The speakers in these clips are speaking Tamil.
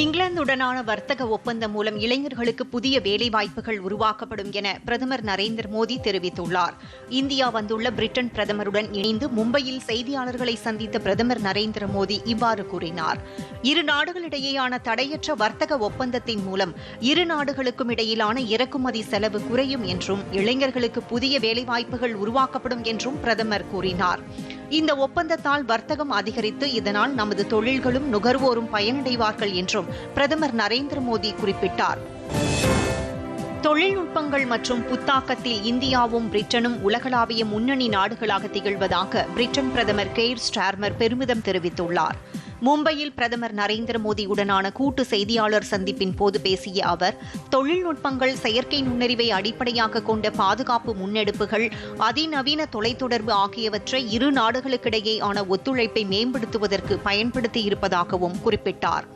இங்கிலாந்துடனான வர்த்தக ஒப்பந்தம் மூலம் இளைஞர்களுக்கு புதிய வேலைவாய்ப்புகள் உருவாக்கப்படும் என பிரதமர் நரேந்திர மோடி தெரிவித்துள்ளார். இந்தியா வந்துள்ள பிரிட்டன் பிரதமருடன் இணைந்து மும்பையில் செய்தியாளர்களை சந்தித்த பிரதமர் நரேந்திர மோடி இவ்வாறு கூறினார். இரு நாடுகளிடையேயான தடையற்ற வர்த்தக ஒப்பந்தத்தின் மூலம் இரு நாடுகளுக்கும் இடையிலான இறக்குமதி செலவு குறையும் என்றும் இளைஞர்களுக்கு புதிய வேலைவாய்ப்புகள் உருவாக்கப்படும் என்றும் பிரதமர் கூறினார். இந்த ஒப்பந்தத்தால் வர்த்தகம் அதிகரித்து இதனால் நமது தொழில்களும் நுகர்வோரும் பயனடைவார்கள் என்றும் பிரதமர் நரேந்திர மோடி குறிப்பிட்டார். தொழில்நுட்பங்கள் மற்றும் புத்தாக்கத்தில் இந்தியாவும் பிரிட்டனும் உலகளாவிய முன்னணி நாடுகளாக திகழ்வதாக பிரிட்டன் பிரதமர் கெய்ர் ஸ்டார்மர் பெருமிதம் தெரிவித்துள்ளார். மும்பையில் பிரதமர் நரேந்திர மோடியுடனான கூட்டு செய்தியாளர் சந்திப்பின் போது பேசிய அவர் தொழில்நுட்பங்கள் செயற்கை நுண்ணறிவை அடிப்படையாக கொண்ட பாதுகாப்பு முன்னெடுப்புகள் அதிநவீன தொலைத்தொடர்பு ஆகியவற்றை இரு நாடுகளுக்கிடையேயான ஒத்துழைப்பை மேம்படுத்துவதற்கு பயன்படுத்தியிருப்பதாகவும் குறிப்பிட்டார்.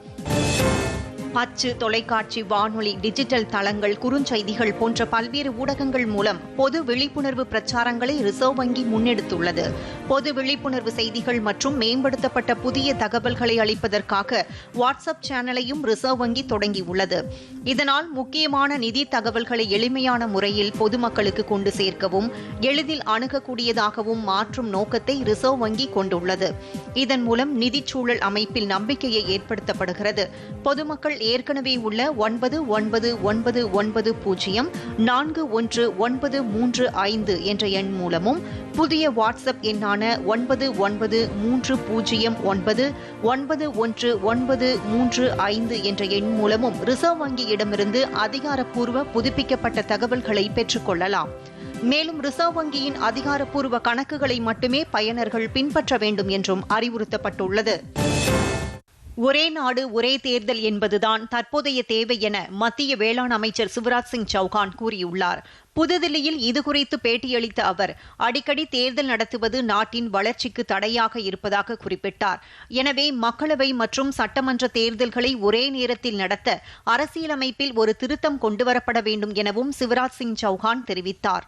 அச்சு தொலைக்காட்சி வானொலி டிஜிட்டல் தளங்கள் குறுஞ்செய்திகள் போன்ற பல்வேறு ஊடகங்கள் மூலம் பொது விழிப்புணர்வு பிரச்சாரங்களை ரிசர்வ் வங்கி முன்னெடுத்துள்ளது. பொது விழிப்புணர்வு செய்திகள் மற்றும் மேம்படுத்தப்பட்ட புதிய தகவல்களை அளிப்பதற்காக வாட்ஸ்அப் சேனலையும் ரிசர்வ் வங்கி தொடங்கியுள்ளது. இதனால் முக்கியமான நிதி தகவல்களை எளிமையான முறையில் பொதுமக்களுக்கு கொண்டு சேர்க்கவும் எளிதில் அணுகக்கூடியதாகவும் மாற்றும் நோக்கத்தை ரிசர்வ் வங்கி கொண்டுள்ளது. இதன் மூலம் நிதிச்சூழல் அமைப்பில் நம்பிக்கையை ஏற்படுத்தப்படுகிறது. பொதுமக்கள் ஏற்கனவே உள்ள ஒன்பது ஒன்பது ஒன்பது ஒன்பது பூஜ்ஜியம் நான்கு ஒன்று ஒன்பது மூன்று ஐந்து என்ற எண் மூலமும் புதிய வாட்ஸ்அப் எண்ணான ஒன்பது ஒன்பது மூன்று பூஜ்ஜியம் ஒன்பது ஒன்பது ஒன்று ஒன்பது மூன்று ஐந்து என்ற எண் மூலமும் ரிசர்வ் வங்கியிடமிருந்து அதிகாரப்பூர்வ புதுப்பிக்கப்பட்ட தகவல்களை பெற்றுக்கொள்ளலாம் மேலும் ரிசர்வ் வங்கியின் அதிகாரப்பூர்வ கணக்குகளை மட்டுமே பயனர்கள் பின்பற்ற வேண்டும் என்றும் அறிவுறுத்தப்பட்டுள்ளது. ஒரே நாடு ஒரே தேர்தல் என்பதுதான் தற்போதைய தேவை என மத்திய வேளாண் அமைச்சர் சிவராஜ் சிங் சௌகான் கூறியுள்ளார். புதுதில்லியில் இதுகுறித்து பேட்டியளித்த அவர் அடிக்கடி தேர்தல் நடத்துவது நாட்டின் வளர்ச்சிக்கு தடையாக இருப்பதாக குறிப்பிட்டார். எனவே மக்களவை மற்றும் சட்டமன்ற தேர்தல்களை ஒரே நேரத்தில் நடத்த அரசியலமைப்பில் ஒரு திருத்தம் கொண்டுவரப்பட வேண்டும் எனவும் சிவராஜ் சிங் சௌகான் தெரிவித்தார்.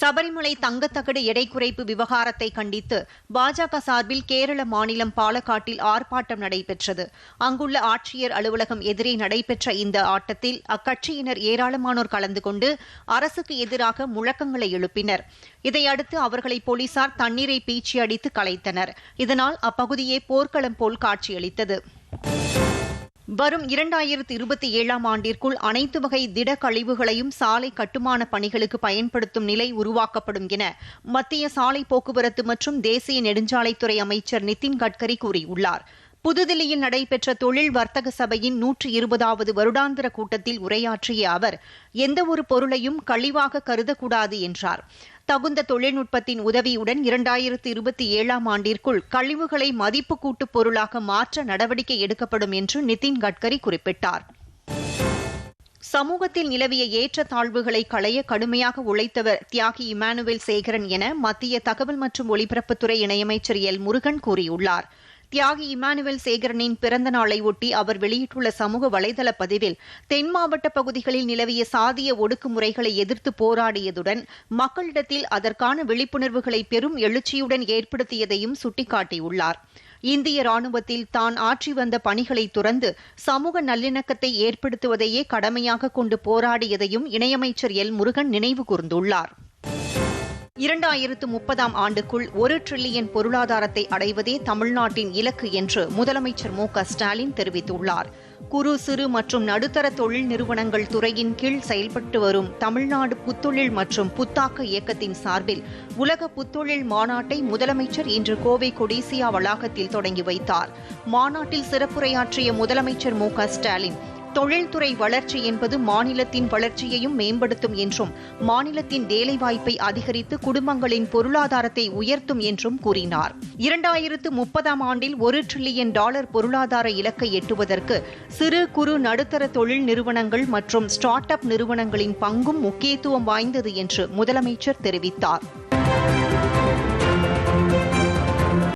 சபரிமலை தங்கத்தகடு எடை குறைப்பு விவகாரத்தை கண்டித்து பாஜக சார்பில் கேரள மாநிலம் பாலக்காட்டில் ஆர்ப்பாட்டம் நடைபெற்றது. அங்குள்ள ஆட்சியர் அலுவலகம் எதிரே நடைபெற்ற இந்த ஆட்டத்தில் அக்கட்சியினர் ஏராளமானோர் கலந்து கொண்டு அரசுக்கு எதிராக முழக்கங்களை எழுப்பினர். இதையடுத்து அவர்களை போலீசார் தண்ணீரை பீச்சி அடித்து கலைத்தனர். இதனால் அப்பகுதியே போர்க்களம் போல் காட்சியளித்தது. வரும் இரண்டாயிரத்தி இருபத்தி ஏழாம் ஆண்டிற்குள் அனைத்து வகை திட கழிவுகளையும் சாலை கட்டுமான பணிகளுக்கு பயன்படுத்தும் நிலை உருவாக்கப்படும் என மத்திய சாலை போக்குவரத்து மற்றும் தேசிய நெடுஞ்சாலைத்துறை அமைச்சர் நிதின் கட்கரி கூறியுள்ளார். புதுதில்லியில் நடைபெற்ற தொழில் வர்த்தக சபையின் நூற்றி இருபதாவது வருடாந்திர கூட்டத்தில் உரையாற்றிய அவர் எந்தவொரு பொருளையும் கழிவாக கருதக்கூடாது என்றார். தகுந்த தொழில்நுட்பத்தின் உதவியுடன் இரண்டாயிரத்து இருபத்தி ஏழாம் ஆண்டிற்குள் கழிவுகளை மதிப்பு கூட்டு பொருளாக மாற்ற நடவடிக்கை எடுக்கப்படும் என்று நிதின் கட்கரி குறிப்பிட்டார். சமூகத்தில் நிலவிய ஏற்றத்தாழ்வுகளை களைய கடுமையாக உழைத்தவர் தியாகி இமானுவேல் சேகரன் என மத்திய தகவல் மற்றும் ஒலிபரப்புத்துறை இணையமைச்சர் எல் முருகன் கூறியுள்ளார். தியாகி இமானுவேல் சேகரனின் பிறந்த நாளை ஒட்டி அவர் வெளியிட்டுள்ள சமூக வலைதள பதிவில் தென் மாவட்ட பகுதிகளில் நிலவிய சாதிய ஒடுக்குமுறைகளை எதிர்த்து போராடியதுடன் மக்களிடத்தில் அதற்கான விழிப்புணர்வுகளை பெரும் எழுச்சியுடன் ஏற்படுத்தியதையும் சுட்டிக்காட்டியுள்ளார். இந்திய ராணுவத்தில் தான் ஆற்றி வந்த பணிகளை துறந்து சமூக நல்லிணக்கத்தை ஏற்படுத்துவதையே கடமையாக கொண்டு போராடியதையும் இணையமைச்சர் எல். முருகன் நினைவு கூர்ந்துள்ளார். இரண்டாயிரத்து முப்பதாம் ஆண்டுக்குள் ஒரு டிரில்லியன் பொருளாதாரத்தை அடைவதே தமிழ்நாட்டின் இலக்கு என்று முதலமைச்சர் மு ஸ்டாலின் தெரிவித்துள்ளார். குறு சிறு மற்றும் நடுத்தர தொழில் நிறுவனங்கள் துறையின் கீழ் செயல்பட்டு வரும் தமிழ்நாடு புத்தொழில் மற்றும் புத்தாக்க இயக்கத்தின் சார்பில் உலக புத்தொழில் மாநாட்டை முதலமைச்சர் இன்று கோவை கொடிசியா வளாகத்தில் தொடங்கி வைத்தார். மாநாட்டில் சிறப்புரையாற்றிய முதலமைச்சர் மு ஸ்டாலின் தொழில்துறை வளர்ச்சி என்பது மாநிலத்தின் வளர்ச்சியையும் மேம்படுத்தும் என்றும் மாநிலத்தின் வேலைவாய்ப்பை அதிகரித்து குடும்பங்களின் பொருளாதாரத்தை உயர்த்தும் என்றும் கூறினார். இரண்டாயிரத்து முப்பதாம் ஆண்டில் ஒரு டிரில்லியன் டாலர் பொருளாதார இலக்கை எட்டுவதற்கு சிறு குறு நடுத்தர தொழில் நிறுவனங்கள் மற்றும் ஸ்டார்ட் அப் நிறுவனங்களின் பங்கும் முக்கியத்துவம் வாய்ந்தது என்று முதலமைச்சர் தெரிவித்தார்.